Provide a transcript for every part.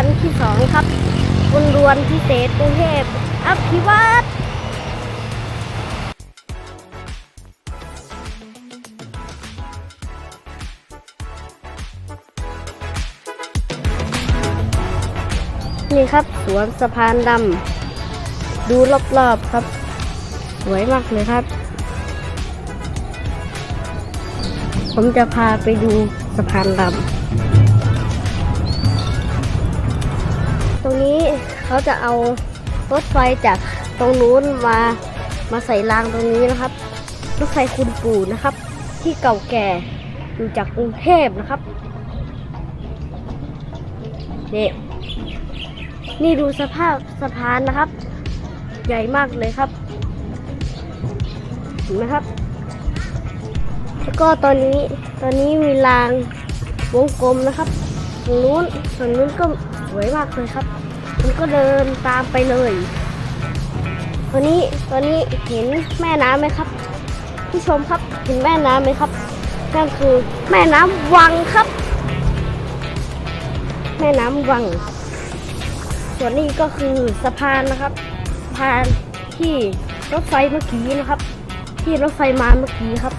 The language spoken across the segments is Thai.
คันที่สองครับบุญรวนพิเศษกรุงเทพอภิวัตรนี่ครับสวนสะพานดำดูรอบๆครับ สวยมากเลยครับ ผมจะพาไปดูสะพานดำ รงนี้เขาจะเอารถไฟจากตรงนู้นมามาใส่รางตรงนี้นะครับ รถไฟคุณปู่นะครับ ที่เก่าแก่อยู่จากกรุงเทพนะครับนี่นี่ดูสภาพสะพานนะครับ ใหญ่มากเลยครับเห็นไหมครับ แล้วก็ตอนนี้ตอนนี้มีรางวงกลมนะครับตรงนู้นส่วนนู้นก็สวยมากเลยครับ ผมก็เดินตามไปเลยตอนนี้ตอนนี้เห็นแม่น้ำไหมครับผู้ชมครับเห็นแม่น้ำไหมครับนั่นคือแม่น้ำวังครับ แม่น้ำวัง ส่วนนี้ก็คือสะพานนะครับสะพานที่รถไฟเมื่อกี้นะครับ ที่รถไฟมาเมื่อกี้ครับ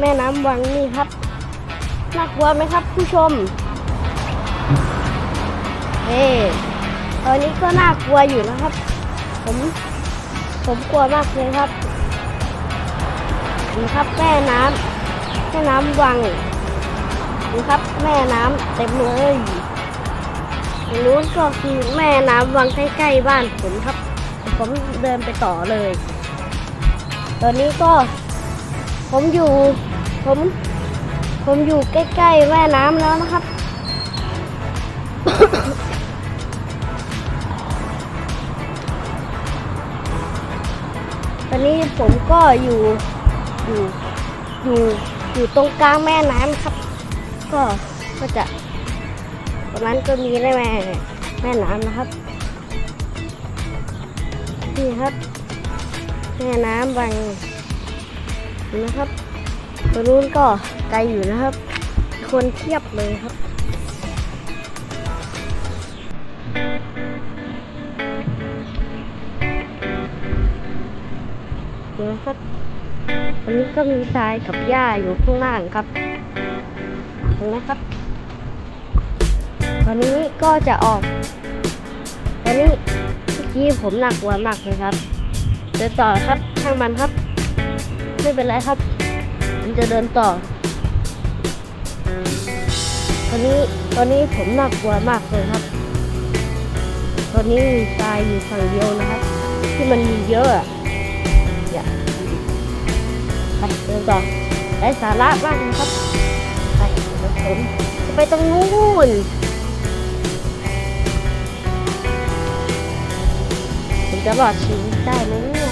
แม่น้ำวังนี่ครับน่ากลัวไหมครับ ผู้ชม ตอนนี้ก็น่ากลัวอยู่นะครับ ผม ผมกลัวมากเลยครับนี่ครับแม่น้ำแม่น้ำวังนี่ครับแม่น้ำเต็มเลยรงนู้นก็คือแม่น้ำวังใกล้ๆบ้านผมครับ ผมเดินไปต่อเลย ตอนนี้ก็ ผมอยู่ ผม ผมอยู่ใกล้ๆแม่น้ำแล้วนะครับ ตอนนี้ผมก็อยู่อยู่อยู่อยู่ตรงกลางแม่น้ำครับ ก็ก็จะตรงนั้นก็มีแม่แม่น้ำนะครับนี่ครับแม่น้ำบางนะครับตัวนู้นก็ไกลอยู่นะครับ คนเทียบเลยครับ นะครับอันนี้ก็มีทรายกับหญ้าอยู่ข้างล่างครับเห็นไหมครับวันนี้ก็จะออกตอนนี้เมื่อกี้ผมหนักกลัวมากเลยครับเดินต่อครับช่างมันครับ ไม่เป็นไรครับผมจะเดินต่อตอนนี้ตอนนี้ผมหน่ากลัวมากเลยครับตอนนี้มีทรายอยู่ฝั่งเดียวนะครับ ที่มันมีเยอะ อะอย่าไปเดินต่อได้สาระมากนะครับ ไปผมจะไปตรงนู้นผมจะรอดชีวิตได้ไหมเนี่ย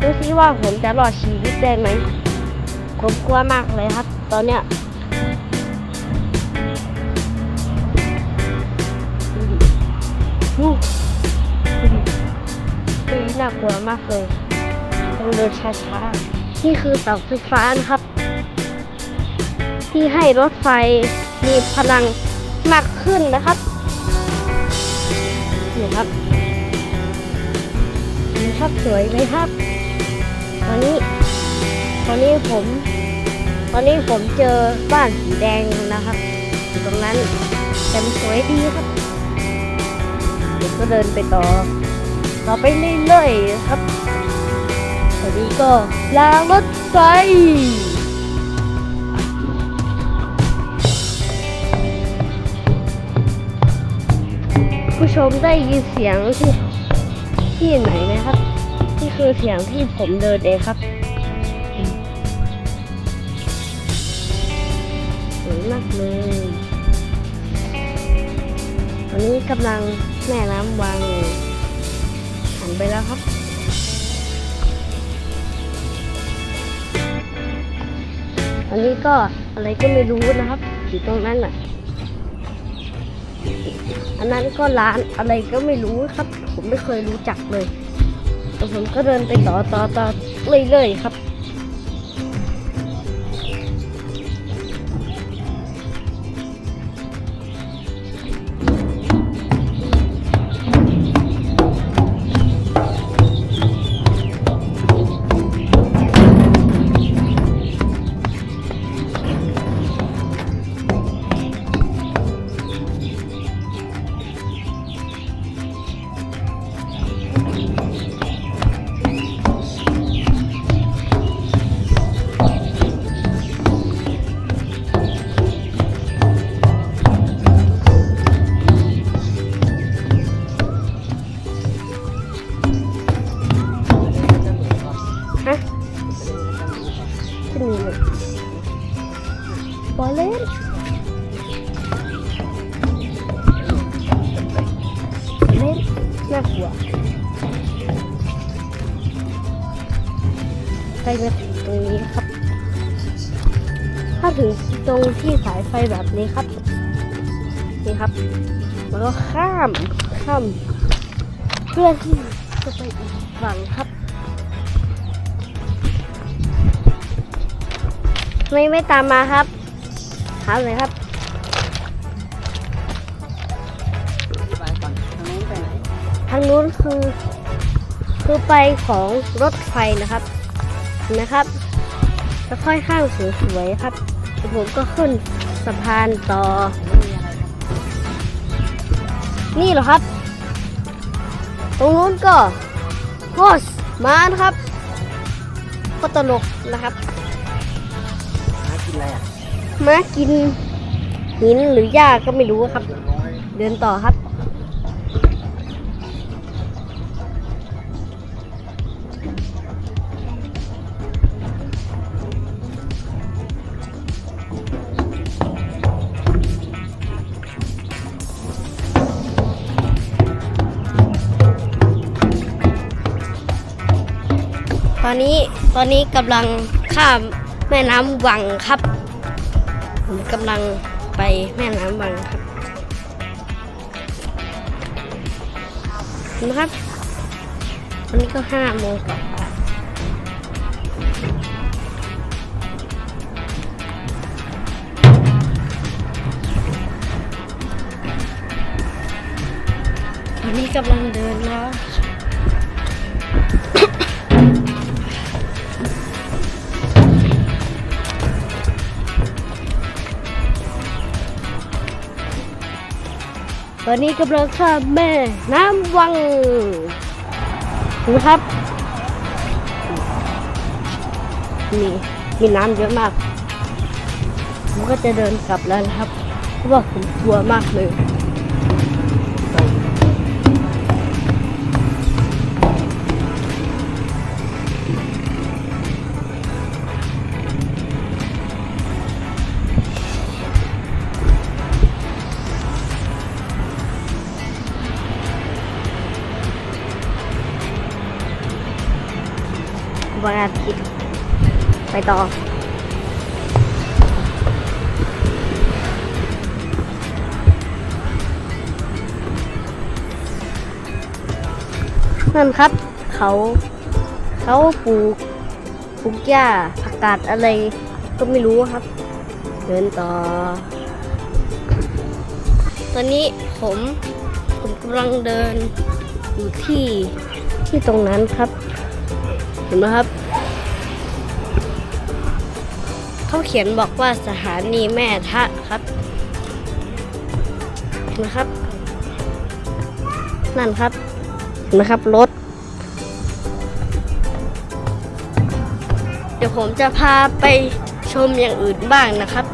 ดูซิว่าผมจะรอดชีวิตได้ไหมผมกลัวมากเลยครับ ตอนเนี้ยดูดิดูดิน่ากลัวมากเลย เดินช้าๆนี่คือเสาไฟฟ้านะครับ ที่ให้รถไฟมีพลังมากขึ้นนะครับนี่ครับนี่ครับสวยไหมครับ ตอนนี้ ตอนนี้ผม ตอนนี้ผมเจอบ้านสีแดงนะครับอยู่ตรงนั้นแต่มันสวยดีครับเดี๋ยวก็เดินไปต่อ ต่อไปเรื่อยๆครับ ตอนนี้ก็รางรถไฟผู้ชมได้ยินเสียงที่ที่ไหนไหมครับนี่คือเสียงที่ผมเดินเองครับสวยมากเลยตอนนี้กำลังแม่น้ำวังหันไปแล้วครับ นนี้ก็อะไรก็ไม่รู้นะครับ อยู่ตรงนั้นน่ะ อันนั้นก็ร้านอะไรก็ไม่รู้ครับ ผมไม่เคยรู้จักเลยแต่ผมก็เดินไปต่อต่อต่อเรื่อยๆครับาถึงตรงที่สายไฟแบบนี้ครับ นี่ครับ แล้วก็ข้ามข้ามเพื่อที่จะไปอีกฝั่งครับ ไม่ไม่ตามมาครับถาเลยครับไปก่อนทางนู้นไปไหนทางนู้นคือ คือไปของรถไฟนะครับเห็นะครับ แล้วค่อยข้างสวยๆครับ แล้วผมก็ขึ้นสะพานต่อไม่มีอะไรครับนี่เหรอครับ ตรงนู้นก็ฮอสมานะครับ ก็ตลกนะครับหากินอะไรอะมากินหินหรือหญ้าก็ไม่รู้ครับ เดินต่อครับ ตอนนี้ตอนนี้กำลังข้ามแม่น้ำวังครับผมกำลังไปแม่น้ำวังครับนะครับตอนนี้ก็ห้าโมงกว่าตอนนี้กำลังเดินแล้ว ตอนนี้กำลังข้ามแม่น้ำวังนะครับมีมีน้ำเยอะมาก ผมก็จะเดินกลับแล้วนะครับ เพราะว่าผมกลัวมากเลย วันอาทิตย์ ไปต่อ นั่นครับ เขา เขาปลูกปลูกหญ้าผักกาดอะไร ก็ไม่รู้ครับ เดินต่อ ตอนนี้ผมผมกำลังเดินอยู่ที่ที่ตรงนั้นครับ เห็นไหมครับ เขาเขียนบอกว่าสถานีแม่ทะครับนะครับ นั่นครับนไหมครับรถ เดี๋ยวผมจะพาไปชมอย่างอื่นบ้างนะครับ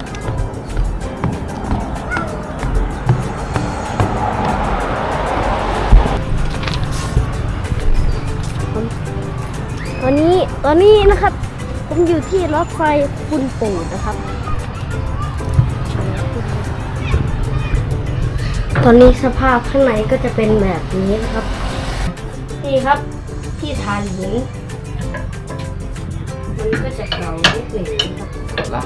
ตอนนี้ตอนนี้นะครับ ผมอยู่ที่รถไฟคุณปู่นะครับ ตอนนี้สภาพข้างในก็จะเป็นแบบนี้นะครับ นี่ครับที่ทานหินมันก็จะเก่านิดหนึ่งนะครับละ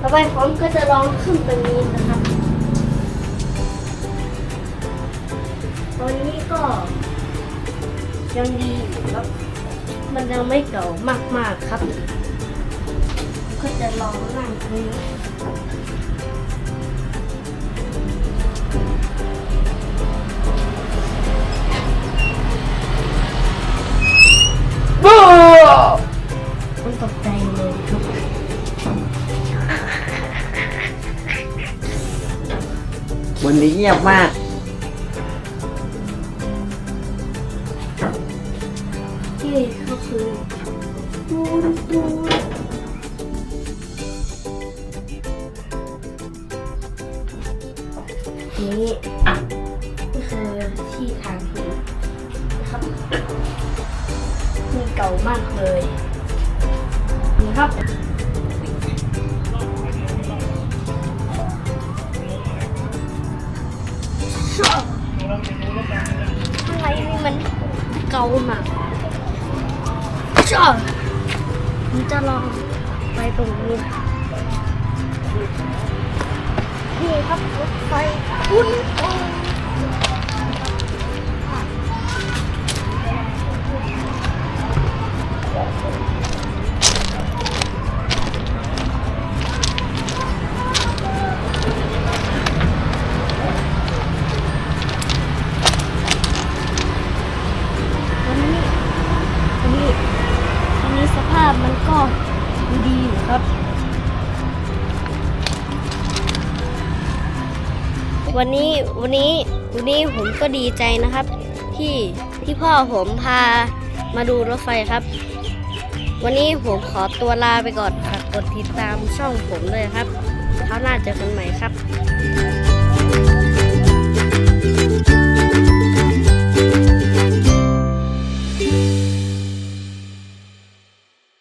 ต่อไปผมก็จะลองขึ้นตรงนี้นะครับ ตอนนี้ก็ยังดีอยู่ครับ มันยังไม่เก่ามากๆครับ ก็จะลองนั่งตรงนี้บู๊มันตกใจเลยครับวันนี้เงียบมาก นี่อ่นี่คือที่ทางคืนนะครับมีเก่ามากเลย นี่ครับชอบอะไรนี่มันเก่ามากชอบ ผมจะลองไปตรงนี้นี่ครับรถไฟคุณโอ วันนี้วันนี้ผมก็ดีใจนะครับ ที่ที่พ่อผมพามาดูรถไฟครับ วันนี้ผมขอตัวลาไปก่อนฝากกดติดตามช่องผมเลยครับเขาวหน้าเจอกันใหม่ครับ